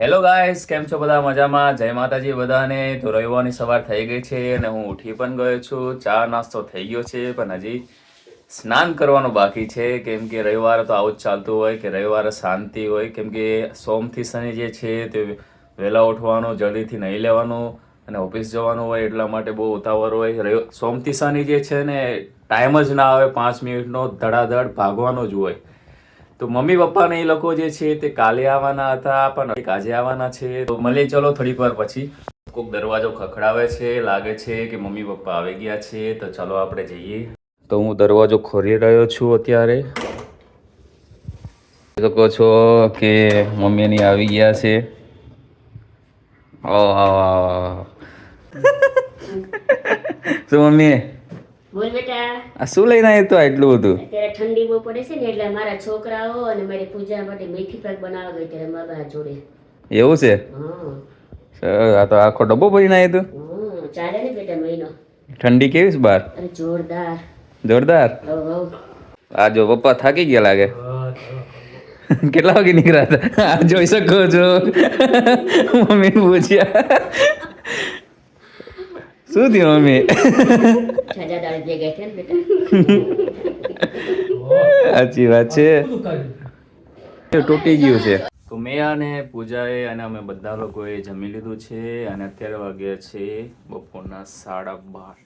Hello guys કેમ છો બધા? મજામાં? જય માતાજી બધાને. તો રવિવારની સવાર થઈ ગઈ છે અને હું ઉઠી પણ ગયો છું. ચા નાસ્તો થઈ ગયો છે, પણ હજી સ્નાન કરવાનું બાકી છે. કેમ કે રવિવારે તો આવું જ ચાલતું હોય કે રવિવારે શાંતિ હોય. કેમ કે સોમથી શનિ જે છે તે વહેલા ઉઠવાનું, જલ્દીથી નહીં લેવાનું અને ઓફિસ જવાનું હોય એટલા માટે બહુ ઉતાવળ હોય. સોમથી શનિ જે છે ને, ટાઈમ જ ના આવે પાંચ મિનિટનો, ધડાધડ ભાગવાનો જ હોય. તો મમ્મી પપ્પા ને એ લોકો જે છે તે કાલે આવવાના હતા પણ આજે આવવાના છે. તો મળીએ ચલો થોડીક વાર પછી. કોઈક દરવાજો ખખડાવે છે લાગે છે કે મમ્મી પપ્પા આવી ગયા છે તો ચલો આપણે જઈએ. તો હું દરવાજો ખોલી રહ્યો છું અત્યારે. શકો છો કે મમ્મી ની આવી ગયા છે. શું મમ્મી. આ શું લઈને આવ્યો તો આટલું બધું? અત્યારે ઠંડી બહુ પડે છે ને એટલે મારા છોકરાઓ અને મારી પૂજા માટે મેથી પાક બનાવવા ગઈ ત્યારે મારા જોડે. એવું છે? આ તો આખો ડબ્બો ભરીને આવ્યો તું? ચાલે ને બેટા મહિનો. ઠંડી કેવી છે બહાર? જોરદાર. જોરદાર? આ જો પપ્પા થાકી ગયા લાગે. કેટલા વાગે નીકળ્યા હતા? આ જોઈ શકો છો. મમ્મી પૂછ્યા. શું થયું મમ્મી સાચી વાત છે તૂટી ગયું છે તો મેં અને પૂજાએ અને અમે બધા લોકોએ જમી લીધું છે અને અત્યારે વાગ્યા છે બપોરના સાડા બાર.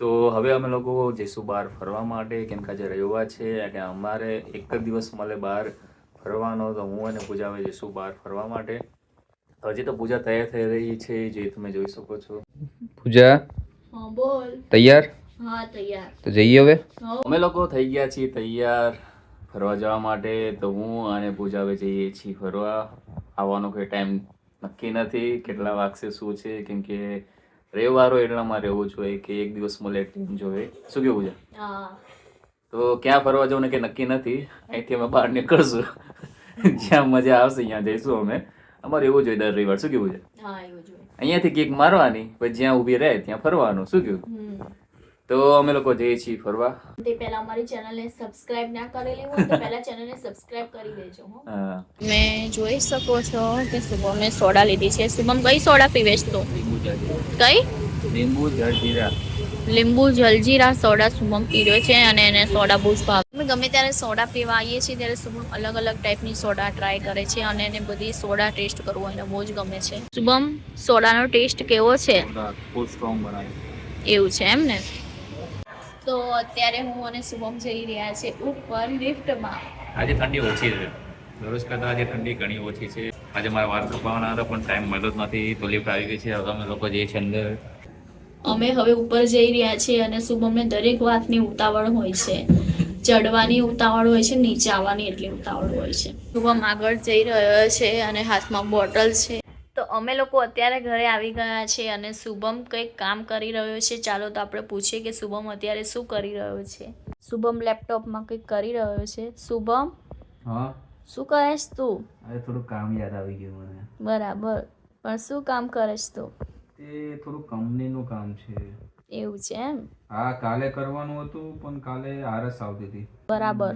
તો હવે અમે લોકો જઈશું બહાર ફરવા માટે, કેમ કે આજે રવિવાર છે અને અમારે એક જ દિવસ મળે બહાર ફરવાનો. તો હું અને પૂજા હવે જઈશું બહાર ફરવા માટે. હજી તો પૂજા તૈયાર થઈ રહી છે, જે તમે જોઈ શકો છો. પૂજા? બોલ. તૈયાર? હા તૈયાર. તો જઈએ હવે? અમે લોકો થઈ ગયા છીએ તૈયાર ફરવા જવા માટે તો હું અને પૂજા હવે જઈએ છીએ ફરવા. આવવાનો કોઈ ટાઈમ નક્કી નથી કેટલા વાગશે શું છે કેમ કે રવિવાર હોય એટલામાં રહેવું જોઈએ કે એક દિવસ મળે ટીમ જોવે. શું કેવું છે તો ક્યાં ફરવા જવું ને કે નક્કી નથી. અહીંથી અમે બહાર નીકળશું. જ્યાં મજા આવશે ત્યાં જઈશું અમે. અમારે એવું જોઈએ દર રવિવાર. શું કેવું છે? હા અહીંયાથી કેક મારવાની પછી જ્યાં ઊભી રહે ત્યાં ફરવાનું. શું કેવું તો અમે લોકો જઈએ છીએ ફરવા. તે પહેલા અમારી ચેનલને સબસ્ક્રાઇબ ના કરેલી હોય તો પહેલા ચેનલને સબસ્ક્રાઇબ કરી દેજો હો. હા. મેં જોઈ શકો છો કે શુભમે સોડા લીધી છે. શુભમ કઈ સોડા પીવે છે તો? કઈ? લીંબુ જલજીરા. લીંબુ જલજીરા સોડા શુભમ પી રહ્યો છે અને એને સોડા બહુ જ અમે ગમે ત્યારે સોડા પીવા આવીએ છીએ ત્યારે શુભમ અલગ અલગ ટાઈપની સોડા ટ્રાય કરે છે અને એને બધી સોડા ટેસ્ટ કરવો એને બહુ જ ગમે છે. શુભમ સોડાનો ટેસ્ટ કેવો છે? એવું છે એમ ને? તો અત્યારે હું અને શુભમ જઈ રહ્યા છે ઉપર લિફ્ટમાં આજે ઠંડી ઓછી છે. દરરોજ કરતાં આજે ઠંડી ઘણી ઓછી છે. આજે મારા વાળ કપાવવાના હતા પણ ટાઈમ મળ્યો જ નથી. તો લિફ્ટ આવી ગઈ છે. હવે અમે લોકો જઈએ છીએ અંદર. અમે હવે ઉપર જઈ રહ્યા છીએ અને શુભમને દરેક વાતની ઉતાવળ હોય છે. ચડવાની ઉતાવળ હોય છે નીચે આવવાની એટલી ઉતાવળ હોય છે. શુભમ આગળ જઈ રહ્યો છે અને હાથમાં બોટલ છે. તો અમે લોકો અત્યારે ઘરે આવી ગયા છે અને શુભમ કંઈક કામ કરી રહ્યો છે. ચાલો તો આપણે પૂછીએ કે શુભમ અત્યારે શું કરી રહ્યો છે? શુભમ લેપટોપમાં કંઈક કરી રહ્યો છે. શુભમ? હા. શું કરેશ તું? અરે થોડું કામ યાદ આવી ગયું મને. બરાબર. પણ શું કામ કરેશ તું? તે થોડું કંપનીનું કામ છે. એવું છે એમ. હા કાલે કરવાનું હતું પણ કાલે આરસ આવતી હતી. બરાબર.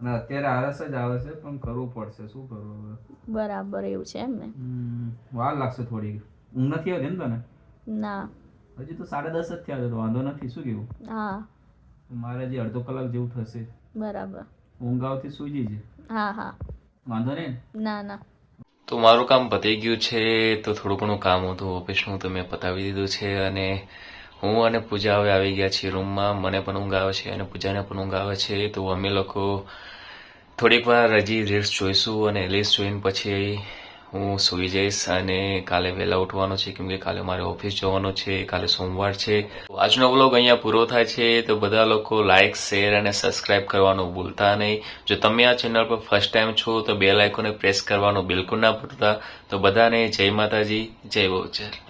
અને અત્યારે આરસ જ આવે છે પણ કરવું પડશે. શું કરવું હવે? બરાબર એવું છે એમ ને? વાર લાગશે થોડી ઊંઘ નથી આવતી ને તને? ના. હજી તો સાડા દસ જ થયા છે તો વાંધો નથી. શું કેવું હા. મારે હજી અડધો કલાક જેવું થશે. બરાબર. ઊંઘ આવતી સુઈ જજે. હા હા. વાંધો નહીં? ના ના. તો મારું કામ પતી ગયું છે તો થોડું ઘણું કામ હતું. ઓફિસનું તો મેં પતાવી દીધું છે અને હું અને પૂજા હવે આવી ગયા છીએ રૂમમાં. મને પણ ઊંઘ આવે છે અને પૂજાને પણ ઊંઘ આવે છે. તો અમે લોકો થોડીક વાર હજી રીલ્સ જોઈશું અને રીલ્સ જોઈને પછી હું સૂઈ જઈશ અને કાલે વહેલા ઉઠવાનું છે. કેમકે કાલે મારે ઓફિસ જવાનું છે. કાલે સોમવાર છે. આજનો વ્લોગ અહીંયા પૂરો થાય છે. તો બધા લોકો લાઇક શેર અને સબસ્ક્રાઇબ કરવાનું ભૂલતા નહીં. જો તમે આ ચેનલ પર ફર્સ્ટ ટાઈમ છો, તો બે લાઇકોને પ્રેસ કરવાનું બિલકુલ ના ભૂલતા. તો બધાને જય માતાજી. જય બહુચર